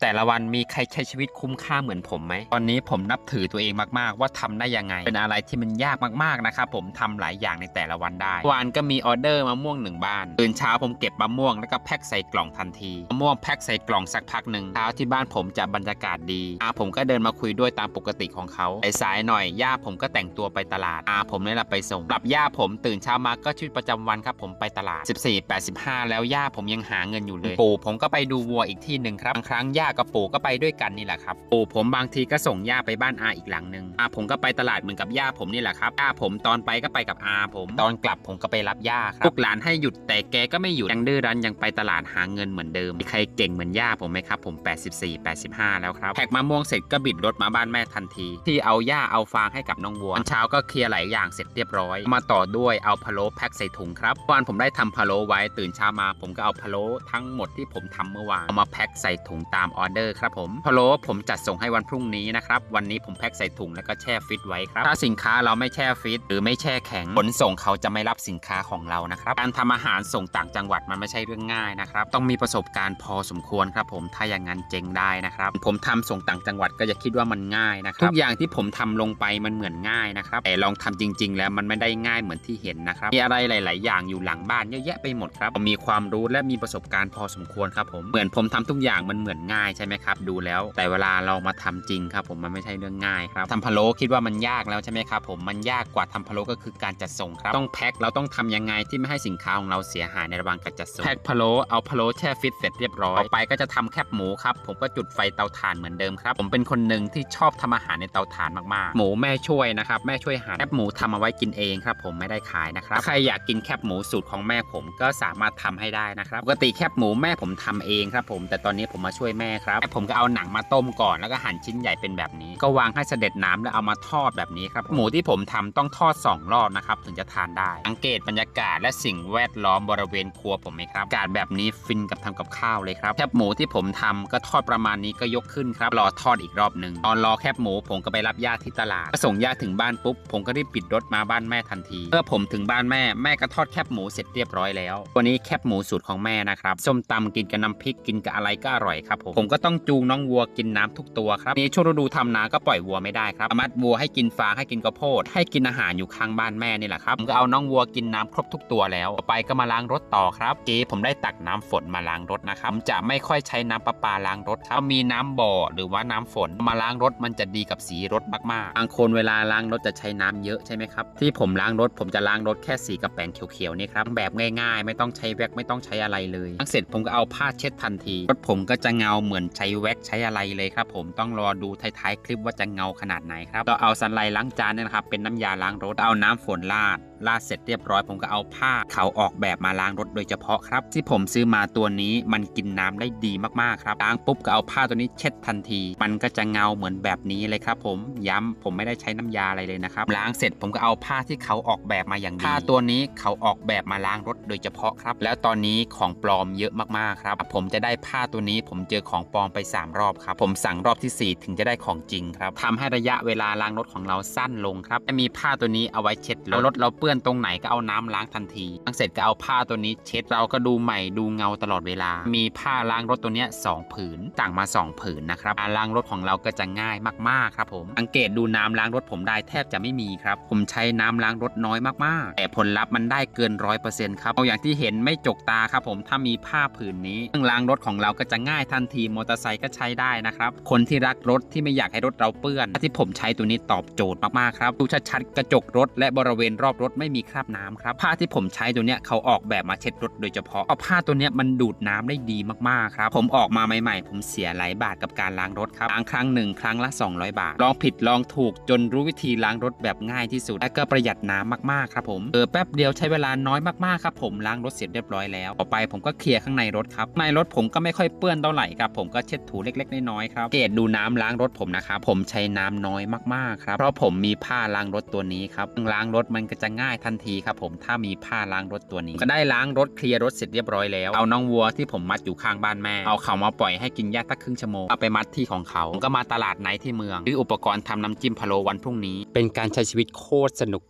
แต่ละวันมีใครใช้ชีวิตคุ้มค่าเหมือนผมไหม ตอนนี้ผมนับถือตัวเองมากๆ ว่าทำได้ยังไง เป็นอะไรที่มันยากมากๆนะครับผมทำหลายอย่างในแต่ละวันได้วานก็มีออเดอร์มะม่วงหนึ่งบ้าน ตื่นเช้าผมเก็บมะม่วงแล้วก็แพ็คใส่กล่องทันที มะม่วงแพ็คใส่กล่องสักพักหนึ่งเช้าที่บ้านผมจะบรรยากาศดีอาผมก็เดินมาคุยด้วยตามปกติของเขาสายๆหน่อย ย่าผมก็แต่งตัวไปตลาด อาผมนี่แหละไปส่งกลับย่าผมตื่นเช้ามาก็ชีวิตประจำวันครับผมไปตลาด 14 85 แล้วย่าผมยังหาเงินอยู่เลย ปู่ผมก็ไปดูวัวอีกที่หนึ่งครับ บางครั้งย่ากับปู่ก็ไปด้วยกันนี่แหละครับปู่ผมบางทีก็ส่งย่าไปบ้านอาอีกหลังหนึ่งอาผมก็ไปตลาดเหมือนกับย่าผมนี่แหละครับย่าผมตอนไปก็ไปกับอาผม ตอนกลับผมก็ไปรับย่าครับลูกหลานให้หยุดแต่แกก็ไม่หยุดยังดื้อรั้นยังไปตลาดหาเงินเหมือนเดิมมีใครเก่งเหมือนย่าผมไหมครับผม 84 85 แล้วครับแพ็กมะม่วงเสร็จก็บิดรถมาบ้านแม่ทันที ที่เอาหญ้าเอาฟางให้กับน้องวัวเช้าก็เคลียร์หลายอย่างเสร็จเรียบร้อย มาต่อด้วยเอาพะโล้แพ็คใส่ถุงครับวานผมได้ทำพะโล้ไว้ตื่นเช้ามา ผมก็เอาพะโล้ทั้งหมดที่ผมทำเมื่อวานเอามาแพ็คใส่ถุงตามออเดอร์ครับผมพะโล้ผมจัดส่งให้วันพรุ่งนี้นะครับวันนี้ผมแพ็คใส่ถุงแล้วก็แช่ฟิตไว้ครับถ้าสินค้าเราไม่แช่ฟิตหรือไม่แช่แข็งขนส่งเขาจะไม่รับสินค้าของเรานะครับการทำอาหารส่งต่างจังหวัดมันไม่ใช่เรื่องง่ายนะครับต้องมีประสบการณ์พอสมควรครับผมถ้าอย่างนั้นเจ๊งได้นะครับผมทำส่งต่างจังหวัดก็จะคิดว่ามันง่ายนะครับทุกอย่างที่ผมทำลงไปมันเหมือนง่ายนะครับแต่ลองทำจริง ๆ แล้วมันไม่ได้ง่ายเหมือนที่เห็นนะครับมีอะไรหลาย ๆ อย่างอยู่หลังบ้านเยอะแยะไปหมดครับมีความรู้และมีประสบการณ์พอสมควรครับผมเหมือนผมทำทุกอย่างมันเหมือนง่ายใช่ไหมครับ ดูแล้ว แต่เวลาเรามาทำจริงครับ ผมมันไม่ใช่เรื่องง่ายครับทำพะโล้คิดว่ามันยากแล้วใช่ไหมครับ ผมมันยากกว่าทำพะโล้ก็คือการจัดส่งครับต้องแพ็คเราต้องทำยังไงที่ไม่ให้สินค้าของเราเสียหายในระหว่างการจัดส่งแพ็คพะโล้เอาพะโล้แช่ฟิตเสร็จเรียบร้อยต่อไปก็จะทำแคบหมูครับผมก็จุดไฟเตาถ่านเหมือนเดิมครับ ผมเป็นคนหนึ่งที่ชอบทำอาหารในเตาถ่านมากๆ หมูแม่ช่วยนะครับแม่ช่วยหั่นแคบหมูทำเอาไว้กินเองครับ ผมไม่ได้ขายนะครับใครอยากกินแคบหมูสูตรของแม่ผมก็สามารถทำให้ได้นะครับปกติแคบหมูแม่ผมทำเองครับ ผมแต่ตอนนี้ผมมาช่วยแม่ครับผมก็เอาหนังมาต้มก่อนแล้วก็หั่นชิ้นใหญ่เป็นแบบนี้ ก็วางให้เสด็จน้ำแล้วเอามาทอดแบบนี้ครับ หมูที่ผมทำต้องทอดสองรอบนะครับถึงจะทานได้ สังเกตบรรยากาศและสิ่งแวดล้อมบริเวณครัวผมไหมครับอากาศแบบนี้ฟินกับทำกับข้าวเลยครับแคบหมูที่ผมทำก็ทอดประมาณนี้ก็ยกขึ้นครับรอทอดอีกรอบหนึ่งตอนรอแคบหมูผมก็ไปรับญาติที่ตลาดก็ส่งญาติถึงบ้านปุ๊บผมก็รีบปิดรถมาบ้านแม่ทันทีเมื่อผมถึงบ้านแม่แม่ก็ทอดแคบหมูเสร็จเรียบร้อยแล้ว วันนี้แคบหมูสูตรของแม่นะครับส้มตำกินกับน้ำพริกกินกับอะไรก็อร่อยครับผมผมก็ต้องจูงน้องวัวกินน้ำทุกตัวครับนี่ช่วงฤดูทำนาก็ปล่อยวัวไม่ได้ครับมัดวัวให้กินฟางให้กินกระโพดให้กินอาหารอยู่ข้างบ้านแม่นี่แหละครับผมก็เอาน้องวัวกินน้ำครบทุกตัวแล้วต่อไปก็มาล้างรถต่อครับเจ๊ผมได้ตักน้ำฝนมาล้างรถนะครับจะไม่ค่อยใช้น้ำประปาล้างรถครับมีน้ำบ่อหรือว่าน้ำฝนมาล้างรถมันจะดีกับสีรถมากๆบางคนเวลาล้างรถจะใช้น้ำเยอะใช่ไหมครับที่ผมล้างรถผมจะล้างรถแค่สีกระแปงเขียวๆนี่ครับแบบง่าย ๆ ไม่ต้องใช้แว็กไม่ต้องใช้อะไรเลยล้างเสร็จผมก็เอาผ้าเช็ดทันทีรถผมก็จะเงาเหมือนใช้แว็กใช้อะไรเลยครับผมต้องรอดูท้ายๆคลิปว่าจะเงาขนาดไหนครับเราเอาสันไลล้างจานเนี่ยนะครับเป็นน้ำยาล้างรถเอาน้ำฝนราดราดเสร็จเรียบร้อยผมก็เอาผ้าเขาออกแบบมาล้างรถโดยเฉพาะครับ ที่ผมซื้อมาตัวนี้มันกินน้ำได้ดีมากๆครับล้างปุ๊บก็เอาผ้าตัวนี้เช็ดทันที มันก็จะเงาเหมือนแบบนี้เลยครับ ผมย้ำผมไม่ได้ใช้น้ำยาอะไรเลยนะครับล้างเสร็จผมก็เอาผ้าที่เขาออกแบบมาอย่างดีผ้าตัวนี้เขาออกแบบมาล้างรถโดยเฉพาะครับ แล้วตอนนี้ของปลอมเยอะมากๆครับ ผมจะได้ผ้าตัวนี้ผมเจอของปลอมไป 3 รอบครับ ผมสั่งรอบทีสี่4 ถึงจะได้ของจริงครับทำให้ระยะเวลาล้างรถของเราสั้นลงครับจะมีผ้าตัวนี้เอาไว้เช็ดรถเราเปื้อนื้อนตรงไหนก็เอาน้ำล้างทันทีล้างเสร็จก็เอาผ้าตัวนี้ เช็ดเราก็ดูใหม่ดูเงาตลอดเวลา มีผ้าล้างรถตัวเนี้ยสองผืนสั่งมา 2 ผืนนะครับการล้างรถของเราก็จะง่ายมากๆครับผมสังเกตดูน้ำล้างรถผมได้แทบจะไม่มีครับ ผมใช้น้ำล้างรถน้อยมากๆ แต่ผลลัพธ์มันได้เกินร้อยเปอร์เซ็นต์ครับเอาอย่างที่เห็นไม่จกตาครับผมถ้ามีผ้าผืนนี้เครื่องล้างรถของเราก็จะง่ายทันทีมอเตอร์ไซค์ก็ใช้ได้นะครับคนที่รักรถที่ไม่อยากให้รถเราเปื้อนที่ผมใช้ตัวนี้ตอบโจทย์มากๆครับดูชัดๆกระจกรถและบริเวณรอบรถไม่มีคราบน้ำครับผ้าที่ผมใช้ตัวเนี้ยเขาออกแบบมาเช็ดรถโดยเฉพาะเอาผ้าตัวเนี้ยมันดูดน้ำได้ดีมากๆครับผมออกมาใหม่ๆ ผมเสียหลายบาทกับการล้างรถครับล้างครั้งหนึ่งครั้งละ 200 บาท ลองผิดลองถูกจนรู้วิธีล้างรถแบบง่ายที่สุดและก็ประหยัดน้ำมากๆครับผมเออแป๊บเดียวใช้เวลาน้อยมากๆครับผมล้างรถเสร็จเรียบร้อยแล้วต่อไปผมก็เคลียร์ข้างในรถครับในรถผมก็ไม่ค่อยเปื้อนเท่าไหร่ครับผมก็เช็ดถูเล็กๆน้อยๆครับเกตดูน้ำล้างรถผมนะครับผมใช้น้ำน้อยมากๆครับเพราะผมมีผ้าล้างรถตัวนี้ครับล้างรถมันก็จะง่ายทันทีครับผมถ้ามีผ้าล้างรถตัวนี้ ก็ได้ล้างรถเคลียร์รถเสร็จเรียบร้อยแล้ว เอาน้องวัวที่ผมมัดอยู่ข้างบ้านแม่ เอาเขามาปล่อยให้กินหญ้าสักครึ่งชั่วโมง เอาไปมัดที่ของเขาผมก็มาตลาดไหนที่เมืองซื้ออุปกรณ์ทำน้ำจิ้มพะโลวันพรุ่งนี้ เป็นการใช้ชีวิตโคตรสนุก